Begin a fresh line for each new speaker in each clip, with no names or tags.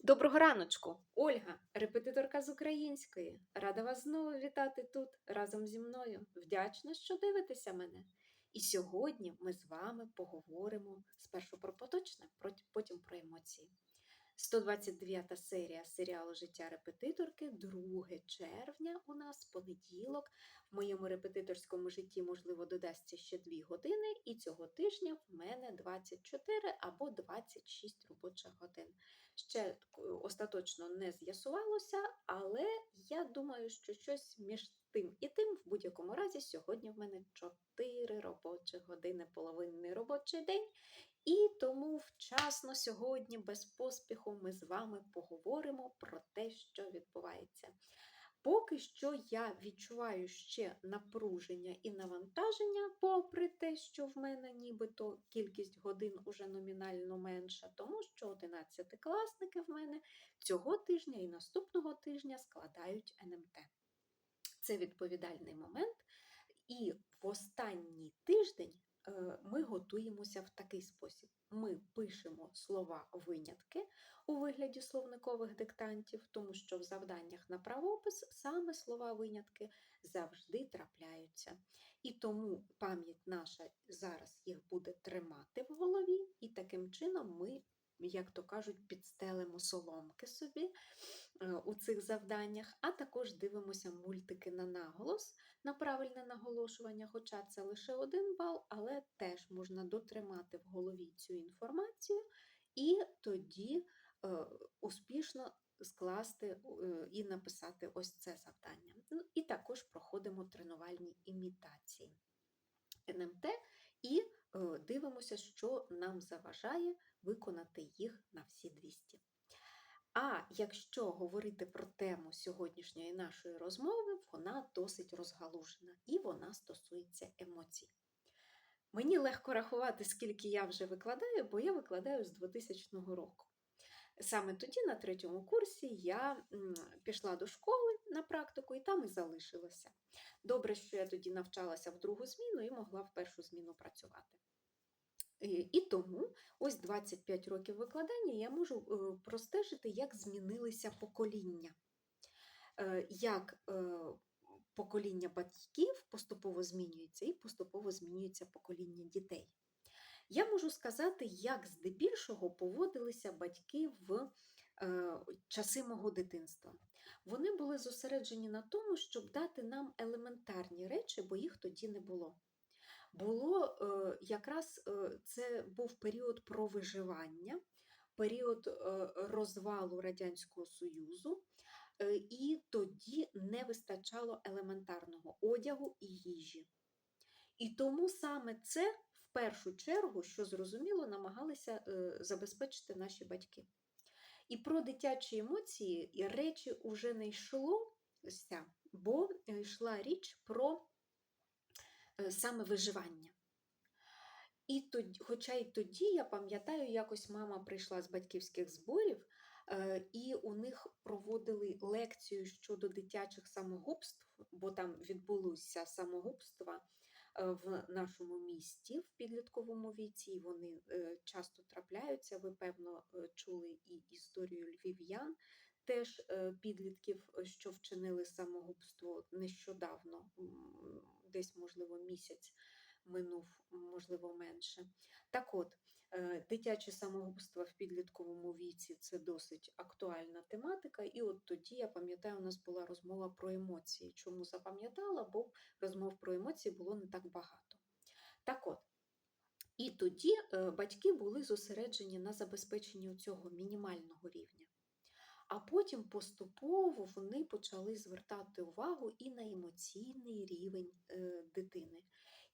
Доброго раночку, Ольга, репетиторка з української. Рада вас знову вітати тут разом зі мною. Вдячна, що дивитеся мене. І сьогодні ми з вами поговоримо спершу про поточне, потім про емоції. 129 серія серіалу Життя репетиторки, 2 червня у нас понеділок. В моєму репетиторському житті, можливо, додасться ще 2 години, і цього тижня в мене 24 або 26 робочих годин ще е, остаточно не з'ясувалося, але я думаю, що щось між тим і тим, в будь-якому разі, сьогодні в мене 4 робочі години, половинний робочий день. І тому вчасно сьогодні, без поспіху, ми з вами поговоримо про те, що відбувається. Поки що я відчуваю ще напруження і навантаження, попри те, що в мене нібито кількість годин уже номінально менша, тому що 11-класники в мене цього тижня і наступного тижня складають НМТ. Це відповідальний момент. І в останній тиждень ми готуємося в такий спосіб: ми пишемо слова винятки у вигляді словникових диктантів, тому що в завданнях на правопис саме слова винятки завжди трапляються. І тому пам'ять наша зараз їх буде тримати в голові, і таким чином ми, як то кажуть, підстелимо соломки собі е, у цих завданнях, а також дивимося мультики на наголос, на правильне наголошування, хоча це лише один бал, але теж можна дотримати в голові цю інформацію і тоді е, успішно скласти е, і написати ось це завдання. Ну, і також проходимо тренувальні імітації НМТ і е, дивимося, що нам заважає виконати їх на всі 200. А якщо говорити про тему сьогоднішньої нашої розмови, вона досить розгалужена і вона стосується емоцій. Мені легко рахувати, скільки я вже викладаю, бо я викладаю з 2000 року. Саме тоді, на третьому курсі, я пішла до школи на практику і там і залишилася. Добре, що я тоді навчалася в другу зміну і могла в першу зміну працювати. І, і тому ось 25 років викладання я можу е, простежити, як змінилися покоління. Е, Як е, покоління батьків поступово змінюється і поступово змінюється покоління дітей. Я можу сказати, як здебільшого поводилися батьки в е, часи мого дитинства. Вони були зосереджені на тому, щоб дати нам елементарні речі, бо їх тоді не було. Було е, якраз е, це був період про виживання, період е, розвалу Радянського Союзу, і тоді не вистачало елементарного одягу і їжі. І тому саме це в першу чергу, що зрозуміло, намагалися забезпечити наші батьки. І про дитячі емоції і речі уже не йшлося, бо йшла річ про саме виживання. І тоді, хоча й тоді я пам'ятаю, якось мама прийшла з батьківських зборів, е, і у них проводили лекцію щодо дитячих самогубств, бо там відбулося самогубства е, в нашому місті в підлітковому віці, і вони е, часто трапляються. Ви, певно, е, чули і історію львів'ян, теж е, підлітків, е, що вчинили самогубство нещодавно, десь, можливо, місяць минув, можливо, менше. Так от, е, дитяче самогубство в підлітковому віці це досить актуальна тематика. І от тоді, я пам'ятаю, у нас була розмова про емоції. Чому запам'ятала? Бо розмов про емоції було не так багато. Так от, і тоді е, батьки були зосереджені на забезпеченні цього мінімального рівня. А потім поступово вони почали звертати увагу і на емоційний рівень е, дитини,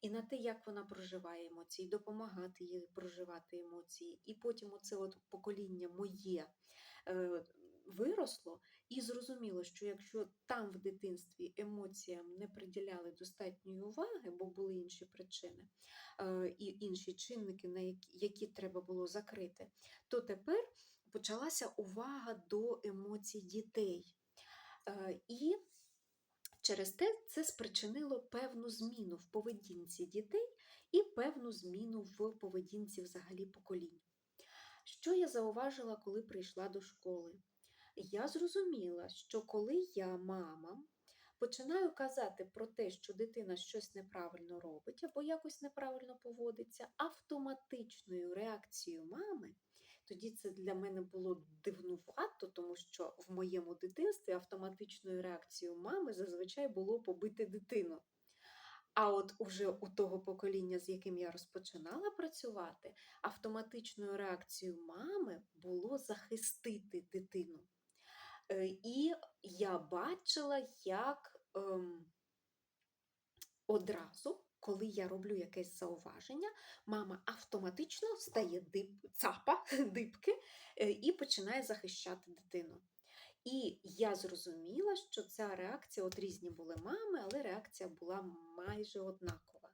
і на те, як вона проживає емоції, допомагати їй проживати емоції. І потім оце от покоління моє е, виросло і зрозуміло, що якщо там в дитинстві емоціям не приділяли достатньої уваги, бо були інші причини е, і інші чинники, на які, які треба було закрити, то тепер почалася увага до емоцій дітей. Е, І через те це спричинило певну зміну в поведінці дітей і певну зміну в поведінці взагалі поколінь. Що я зауважила, коли прийшла до школи? Я зрозуміла, що коли я, мама, починаю казати про те, що дитина щось неправильно робить або якось неправильно поводиться, автоматичною реакцією мами, тоді це для мене було дивнувато, тому що в моєму дитинстві автоматичною реакцією мами зазвичай було побити дитину. А от уже у того покоління, з яким я розпочинала працювати, автоматичною реакцією мами було захистити дитину. Е, І я бачила, як ем, одразу, коли я роблю якесь зауваження, мама автоматично стає дип, цапа, дибки е, і починає захищати дитину. І я зрозуміла, що ця реакція, от різні були мами, але реакція була майже однакова.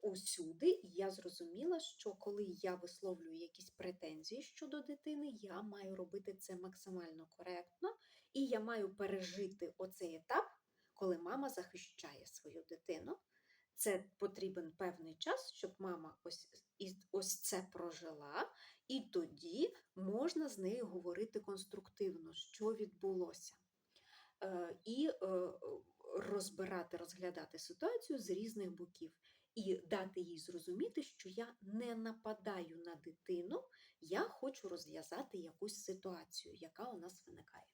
Усюди я зрозуміла, що коли я висловлюю якісь претензії щодо дитини, я маю робити це максимально коректно, і я маю пережити оцей етап, коли мама захищає свою дитину. Це потрібен певний час, щоб мама ось, ось це прожила, і тоді можна з нею говорити конструктивно, що відбулося. Е, і е, розбирати, розглядати ситуацію з різних боків і дати їй зрозуміти, що я не нападаю на дитину, я хочу розв'язати якусь ситуацію, яка у нас виникає.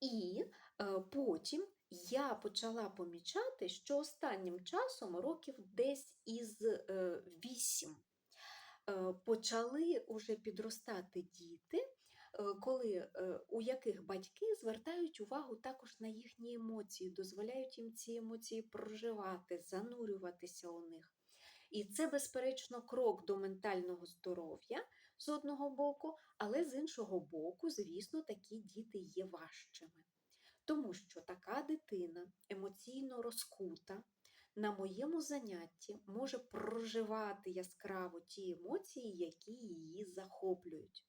І потім я почала помічати, що останнім часом, років десь із е, вісім, е, почали уже підростати діти, е, коли е, у яких батьки звертають увагу також на їхні емоції, дозволяють їм ці емоції проживати, занурюватися у них. І це, безперечно, крок до ментального здоров'я з одного боку, але з іншого боку, звісно, такі діти є важчими. Тому що така дитина емоційно розкута на моєму занятті може проживати яскраво ті емоції, які її захоплюють.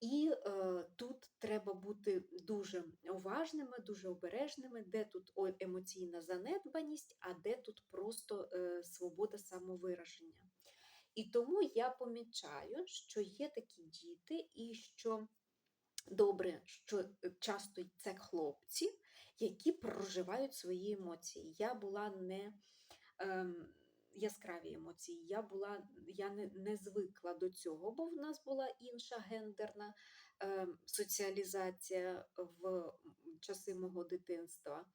І е, тут треба бути дуже уважними, дуже обережними, де тут емоційна занедбаність, а де тут просто е, свобода самовираження. І тому я помічаю, що є такі діти, і що добре, що е, часто це хлопці, які проживають свої емоції. Я була не ем, яскраві емоції, я була, я не, не звикла до цього, бо в нас була інша гендерна ем, соціалізація в часи мого дитинства.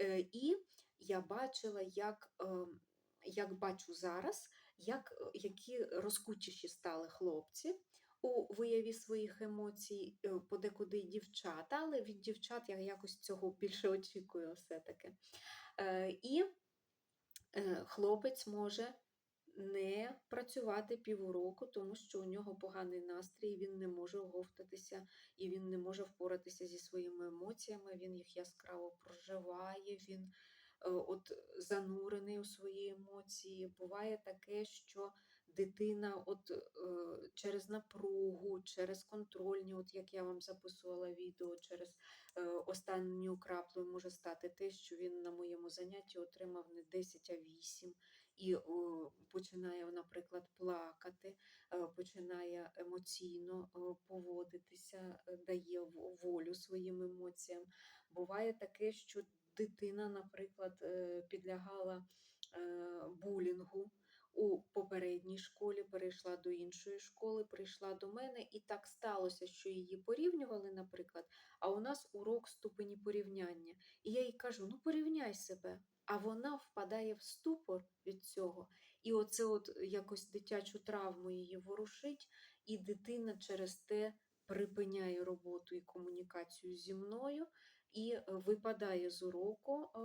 Е, і я бачила, як, ем, як бачу зараз, як, які розкутіші стали хлопці у вияві своїх емоцій, е, подекуди дівчата, але від дівчат я якось цього більше очікую все-таки. Е, і е, хлопець може не працювати півроку, тому що у нього поганий настрій, він не може оговтатися і він не може впоратися зі своїми емоціями, він їх яскраво проживає, він от занурений у свої емоції. Буває таке, що дитина от е, через напругу, через контрольні, от як я вам записувала відео, через е, останню краплю може стати те, що він на моєму занятті отримав не 10, а 8. І о, починає, наприклад, плакати, е, починає емоційно е, поводитися, е, дає волю своїм емоціям. Буває таке, що дитина, наприклад, е, підлягала е, булінгу у попередній школі, перейшла до іншої школи, прийшла до мене, і так сталося, що її порівнювали, наприклад, а у нас урок ступені порівняння. І я їй кажу: ну порівняй себе. А вона впадає в ступор від цього. І оце от якось дитячу травму її ворушить, і дитина через те припиняє роботу і комунікацію зі мною і е, випадає з уроку е,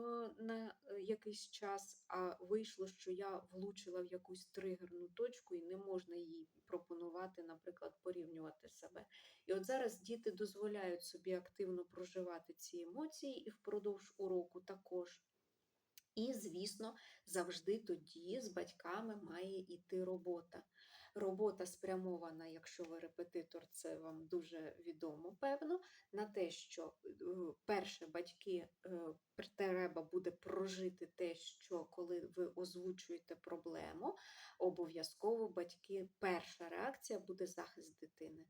на е, якийсь час, а вийшло, що я влучила в якусь тригерну точку, і не можна їй пропонувати, наприклад, порівнювати себе. І от зараз діти дозволяють собі активно проживати ці емоції і впродовж уроку також. І, звісно, завжди тоді з батьками має йти робота. Робота спрямована, якщо ви репетитор, це вам дуже відомо, певно, на те, що е, перше батьки е, треба буде прожити те, що коли ви озвучуєте проблему, обов'язково батьки, перша реакція буде захист дитини.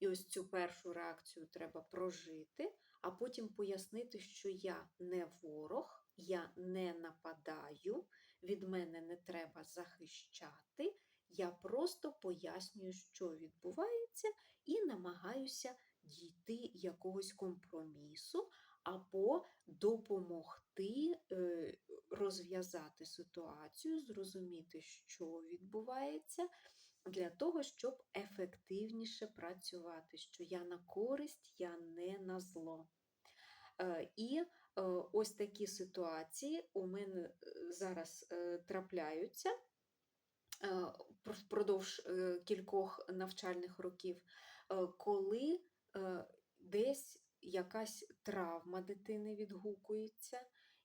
І ось цю першу реакцію треба прожити, а потім пояснити, що я не ворог, я не нападаю, від мене не треба захищати. Я просто пояснюю, що відбувається, і намагаюся дійти якогось компромісу або допомогти е, розв'язати ситуацію, зрозуміти, що відбувається, для того, щоб ефективніше працювати, що я на користь, я не на зло. Е, І е, ось такі ситуації у мене е, зараз трапляються впродовж кількох навчальних років, коли десь якась травма дитини відгукується,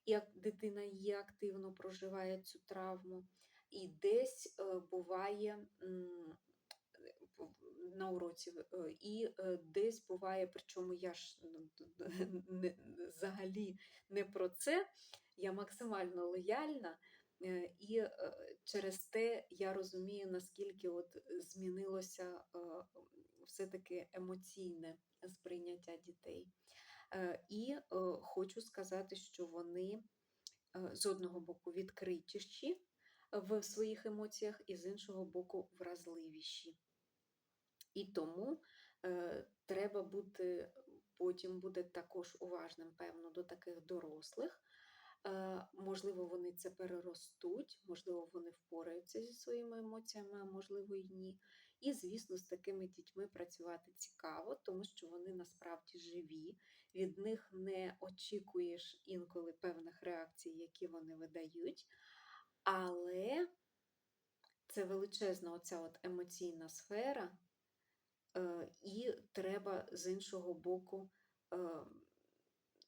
ак- дитина її активно проживає цю травму, і десь буває на уроці, е, і е, десь буває, причому я ж ну, не, взагалі не про це, я максимально лояльна. Е, І через те я розумію, наскільки от змінилося все-таки емоційне сприйняття дітей. І хочу сказати, що вони з одного боку відкритіші в своїх емоціях, і з іншого боку вразливіші. І тому е, треба бути потім буде також уважним, певно, до таких дорослих. Е, можливо, вони це переростуть, можливо, вони впораються зі своїми емоціями, а можливо, і ні. І, звісно, з такими дітьми працювати цікаво, тому що вони насправді живі, від них не очікуєш інколи певних реакцій, які вони видають. Але це величезна оця от емоційна сфера, і треба з іншого боку е,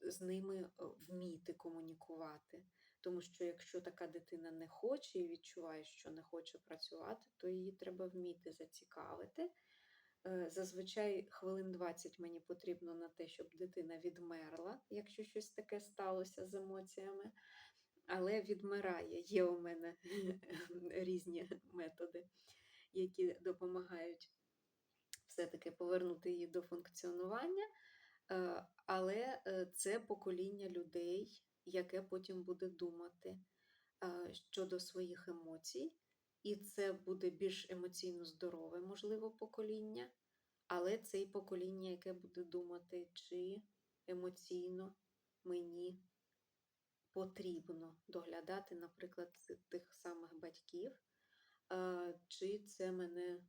з ними е, вміти комунікувати. Тому що якщо така дитина не хоче і відчуває, що не хоче працювати, то її треба вміти зацікавити. Е, Зазвичай хвилин 20 мені потрібно на те, щоб дитина відмерла, якщо щось таке сталося з емоціями. Але відмирає. Є у мене різні методи, які допомагають все-таки повернути її до функціонування. Е, Але е, це покоління людей, яке потім буде думати е, щодо своїх емоцій, і це буде більш емоційно здорове, можливо, покоління, але це і покоління, яке буде думати, чи емоційно мені потрібно доглядати, наприклад, тих самих батьків, чи це мене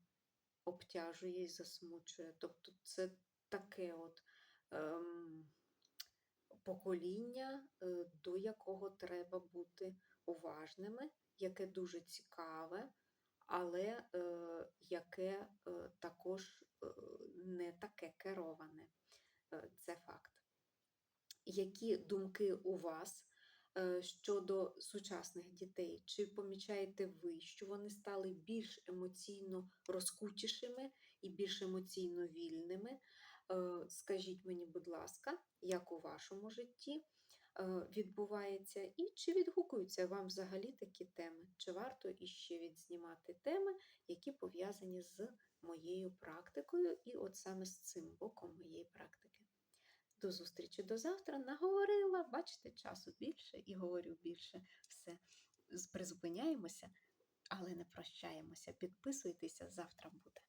обтяжує і засмучує. Тобто це таке от ем, покоління, е, до якого треба бути уважними, яке дуже цікаве, але е, яке е, також е, не таке кероване. Е, Це факт. Які думки у вас щодо сучасних дітей? Чи помічаєте ви, що вони стали більш емоційно розкутішими і більш емоційно вільними? Е, Скажіть мені, будь ласка, як у вашому житті е, відбувається, і чи відгукуються вам взагалі такі теми? Чи варто іще відзнімати теми, які пов'язані з моєю практикою, і от саме з цим боком моєї практики? До зустрічі до завтра. Наговорила, бачите, часу більше і говорю більше. Все, призупиняємося, але не прощаємося. Підписуйтеся, завтра буде.